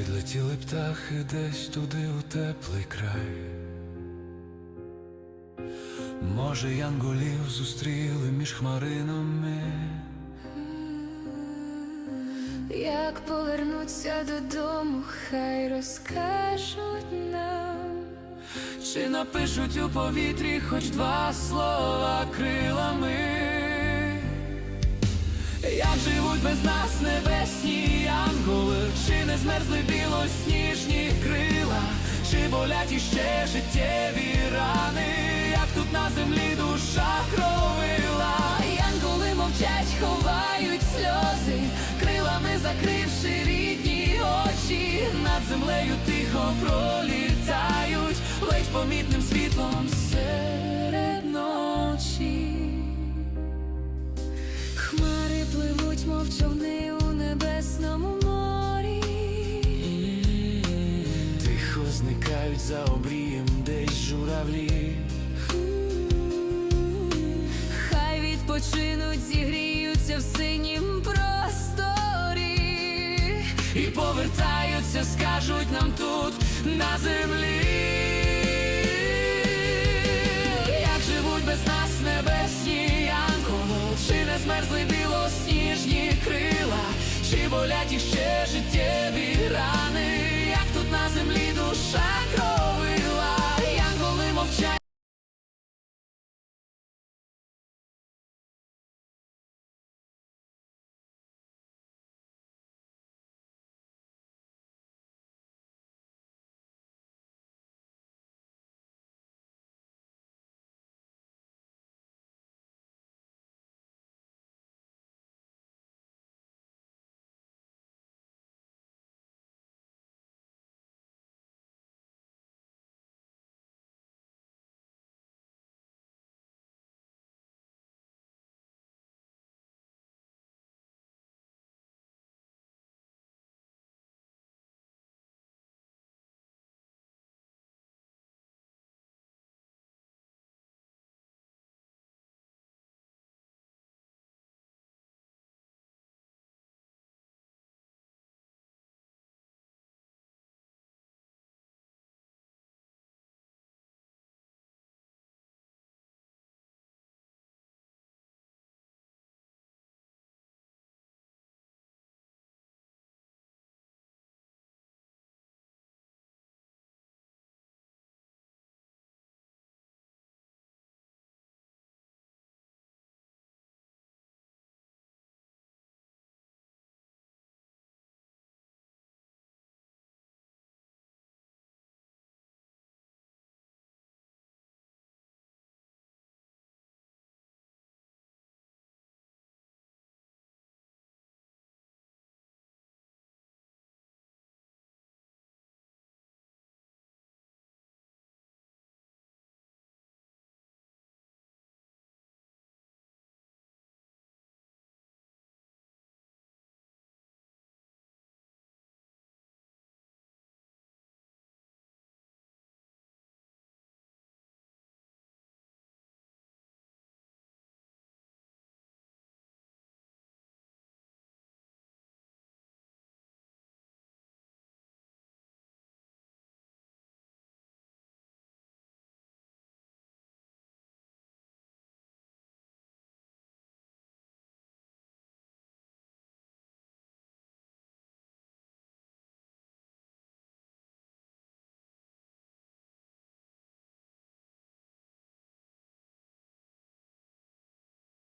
Відлетіли птахи десь туди у теплий край. Може, янголів зустріли між хмаринами. Як повернуться додому, хай розкажуть нам. Чи напишуть у повітрі хоч два слова крилами? Як живуть без нас чи змерзли білосніжні крила, чи болять іще життєві рани, як тут на землі душа кровила, Янголи мовчать, ховають сльози, крилами закривши рідні очі, над землею тихо пролітають, ледь помітним світлом серед за обрієм десь журавлі. Хай відпочинуть, зігріються в синім просторі. І повертаються, скажуть нам тут на землі. Як живуть без нас небесні янголи, чи не змерзли білосніжні крила, чи болять іще життєві рани,